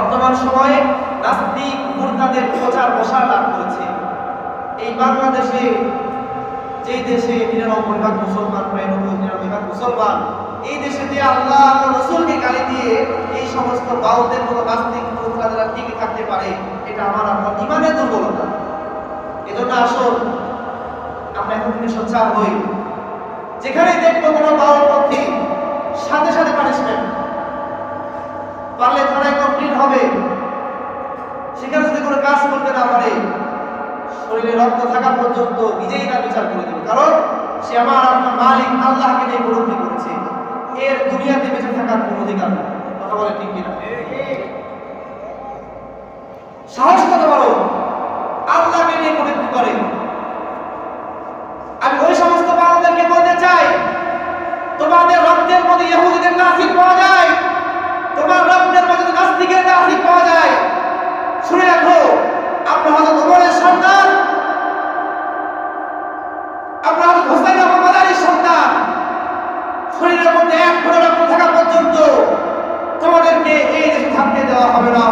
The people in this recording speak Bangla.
বর্তমান সময়ে নাস্তিক মুরতাদের প্রচার প্রসার লাভ করেছে। এই বাংলাদেশে, যে দেশে নিরানব্বই ভাগ মুসলমান, প্রায় নব্বই, নিরানব্বই ভাগ মুসলমান, এই দেশে যে আল্লাহ রসুলকে গালি দিয়ে এই সমস্ত বাউদের মতো নাস্তিক মুরতাদেরা টিকে থাকতে পারে, এটা আমার আপনার ইমানের দুর্বলতা। এজন্য আসল আমরা এখন সোচ্চার হই। যেখানেই দেখব কোনো হবে। সেখানে যদি কোনো কাজ করতে না পারে, শরীরে রক্ত থাকা পর্যন্ত নিজেই না বিচার করে দেবে। কারণ সে আমার আপনার মালিক, আল্লাহকে নিয়ে উপলব্ধি করেছে। এর দুনিয়াতে বেঁচে থাকার কোনো অধিকার কথা বলে ঠিক কিনা? সাহস কত বড়? আল্লাহকে নিয়ে উপলব্ধি করে। আমি ওই সমস্ত শুনে রাখো আমরা হয়তো তোমাদের সন্তান। আমরা হয়তো হোসেন আহমদ মাদারির সন্তান। শরীরের মধ্যে এক ফোঁটা রক্ত থাকা পর্যন্ত তোমাদেরকে এই দেশে থাকতে দেওয়া হবে না।